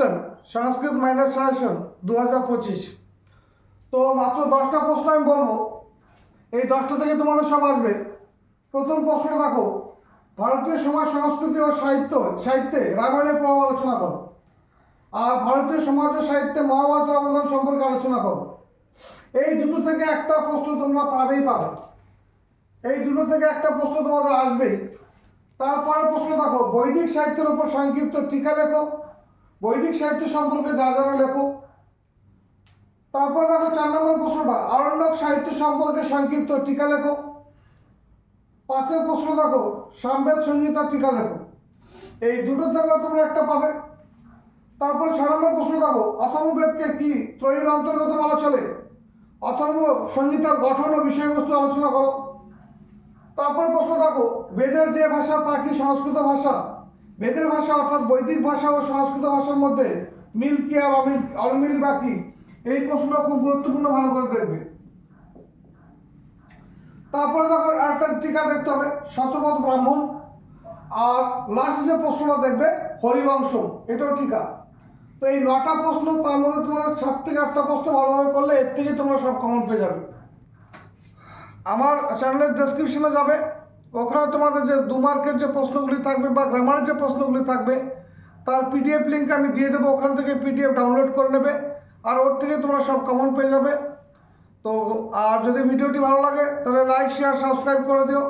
Same সংস্কৃত minus suggestion দু হাজার পঁচিশ। তো মাত্র দশটা প্রশ্ন আমি বলব। এই দশটা থেকে তোমাদের সব আসবে। প্রথম প্রশ্নটা দেখো, ভারতীয় সমাজ, সংস্কৃতি ও সাহিত্য, সাহিত্যে রামায়ণের প্রভাব আলোচনা করো। আর ভারতীয় সমাজ ও সাহিত্যে মহাভারতের অবদান সম্পর্কে আলোচনা করো। এই দুটো থেকে একটা প্রশ্ন তোমরা পাবেই পাবে। এই দুটো থেকে একটা প্রশ্ন তোমাদের আসবেই। তারপরে প্রশ্ন দেখো, বৈদিক সাহিত্যের উপর সংক্ষিপ্ত টিকা লেখো। বৈদিক সাহিত্য সম্পর্কে যা জানো লেখো তারপর দেখো চার নম্বর প্রশ্নটা, আরণ্যক সাহিত্য সম্পর্কে সংক্ষিপ্ত টিকা লেখো। পাঁচের প্রশ্ন দেখো, সামবেদ সঙ্গীতার টিকা লেখো। এই দুটো থেকেও তোমরা একটা পাবে। তারপরে ছ নম্বর প্রশ্ন দেখো, অথর্ববেদকে কি ত্রয়ীর অন্তর্গত বলা চলে? অথর্ব সঙ্গীতার গঠন ও বিষয়বস্তু আলোচনা করো। তারপর প্রশ্ন দেখো, বেদের যে ভাষা, তা কি সংস্কৃত ভাষা? বেদের ভাষা অর্থাৎ বৈদিক ভাষা ও সংস্কৃত ভাষার মধ্যে মিল কি আর অমিল অমিল বা কি? এই প্রশ্নটা খুব গুরুত্বপূর্ণ ভালো করে দেখবে। তারপরে দেখো একটা টিকা দেখতে হবে, শতপথ ব্রাহ্মণ। আর লাস্ট যে প্রশ্নটা দেখবে, হরিবংশ, এটাও টিকা। তো এই নটা প্রশ্ন, তার মধ্যে তোমাদের সাত থেকে আটটা প্রশ্ন ভালোভাবে করলে এর থেকে তোমরা সব কমন পেয়ে যাবে। আমার চ্যানেলের ডেসক্রিপশনে যাবে। ওখানে তোমাদের যে দু মার্কের যে প্রশ্নগুলি থাকবে বা গ্রামারের যে প্রশ্নগুলি থাকবে, তার পিডিএফ লিঙ্ক আমি দিয়ে দেবো, ওখান থেকে পিডিএফ ডাউনলোড করে নেবে, আর ওর থেকে তোমরা সব কমন পেয়ে যাবে। তো, আর যদি ভিডিওটি ভালো লাগে, তাহলে লাইক শেয়ার সাবস্ক্রাইব করে দিও।